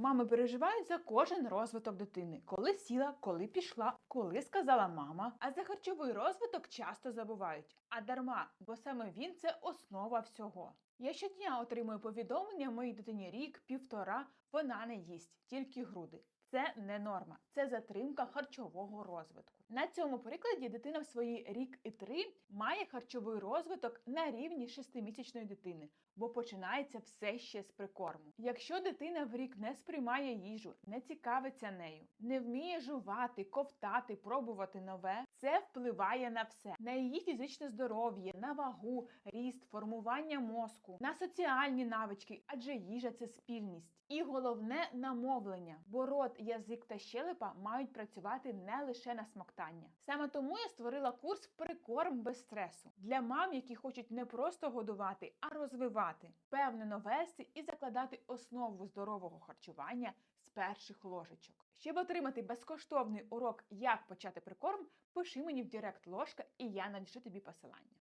Мами переживають за кожен розвиток дитини, коли сіла, коли пішла, коли сказала мама. А за харчовий розвиток часто забувають. А дарма, бо саме він це основа всього. Я щодня отримую повідомлення моїй дитині рік, півтора, вона не їсть, тільки груди. Це не норма, це затримка харчового розвитку. На цьому прикладі дитина в свої рік і три має харчовий розвиток на рівні шестимісячної дитини, бо починається все ще з прикорму. Якщо дитина в рік не сприймає їжу, не цікавиться нею, не вміє жувати, ковтати, пробувати нове, це впливає на все: на її фізичне здоров'я, на вагу, ріст, формування мозку, на соціальні навички, адже їжа це спільність. І головне на мовлення, бо рот, язик та щелепа мають працювати не лише на смоктання. Саме тому я створила курс прикорм без стресу для мам, які хочуть не просто годувати, а розвивати, впевнено вести і закладати основу здорового харчування перших ложечок. Щоб отримати безкоштовний урок, як почати прикорм, пиши мені в Директ ложка, і я надішлю тобі посилання.